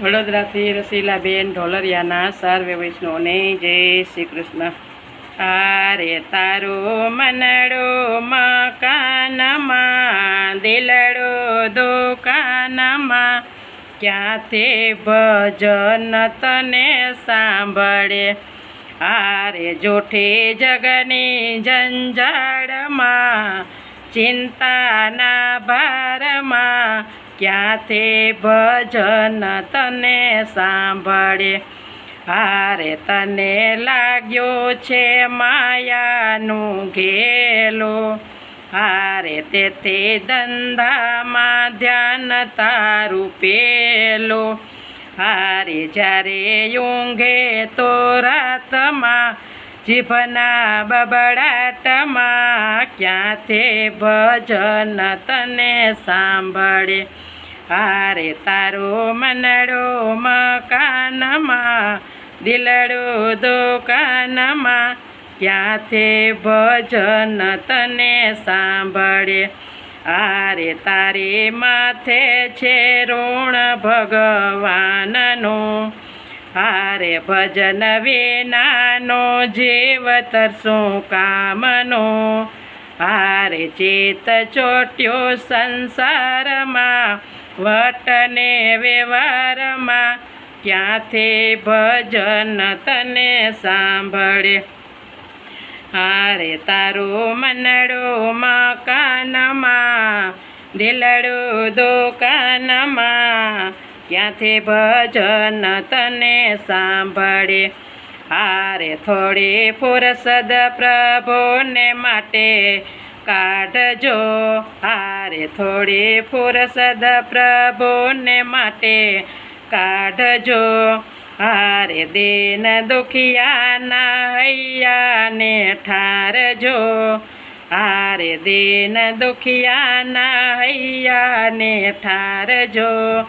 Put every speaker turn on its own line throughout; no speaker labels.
વડોદરાથી રસીલાબેન ઢોલરિયાના સર્વે વૈષ્ણવને જય શ્રી કૃષ્ણ. આરે તારો મનડો મકાનમાં, દિલડો દુકાનમાં ક્યાંથી ભજન તને સાંભળે? આરે જોઠી જગની જંજાળમાં ચિંતાના ભારમાં ક્યાંથી ભજન તને સાંભળે? હારે તને લાગ્યો છે માયાનું ઘેલું. હારે તેથી ધંધામાં ધ્યાન તારું પેલું. હારે જ્યારે ઊંઘે તો રાતમાં જીભના બબડાટમાં ક્યાંથી ભજન તને સાંભળે? હારે તારો મનડો મકાનમાં, દિલડો દુકાનમાં ક્યાંથી ભજન તને સાંભળે? આરે તારે માથે છે ઋણ ભગવાનનું હારે ભજન વેનાનો જીવતર શું કામનો. હારે ચેત ચોટ્યો સંસારમાં, વટને વ્યવહારમાં. ક્યાંથી ભજન તને સાંભળે? હારે તારું મનડો મકાનમાં દિલડું દુકાનમાં ક્યાંથી ભજન તને સાંભળે? હારે થોડી ફુરસદ પ્રભુને માટે કાઢજો. હારે થોડી ફુરસદ પ્રભુને માટે કાઢજો. હારે દિન દુખિયાના હૈયાને ઠારજો. હારે દિન દુખિયાના હૈયાને ઠારજો.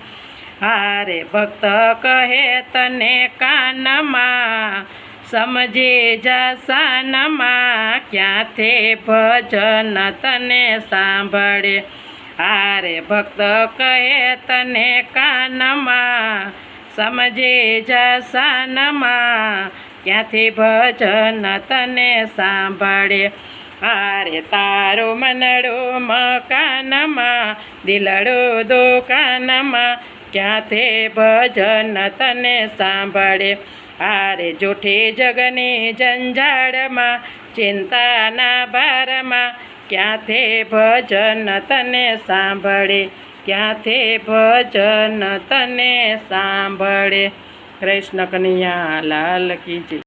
હારે ભક્ત કહે તને કાનમાં, સમજે જસાનમાં ક્યાંથી ભજન તને સાંભળે? હારે ભક્ત કહે તને કાનમાં, સમજે જસાનમાં ક્યાંથી ભજન તને સાંભળે? હારે તારું મનડું મકાનમાં, દિલડું દુકાનમાં ક્યાંથી ભજન તને સાંભળે? હારે જૂઠી જગની જંજાળમાં ચિંતાના ભારમાં, ક્યાંથી ભજન તને સાંભળે? ક્યાંથી ભજન તને સાંભળે? કૃષ્ણ કનૈયા, લાલ કી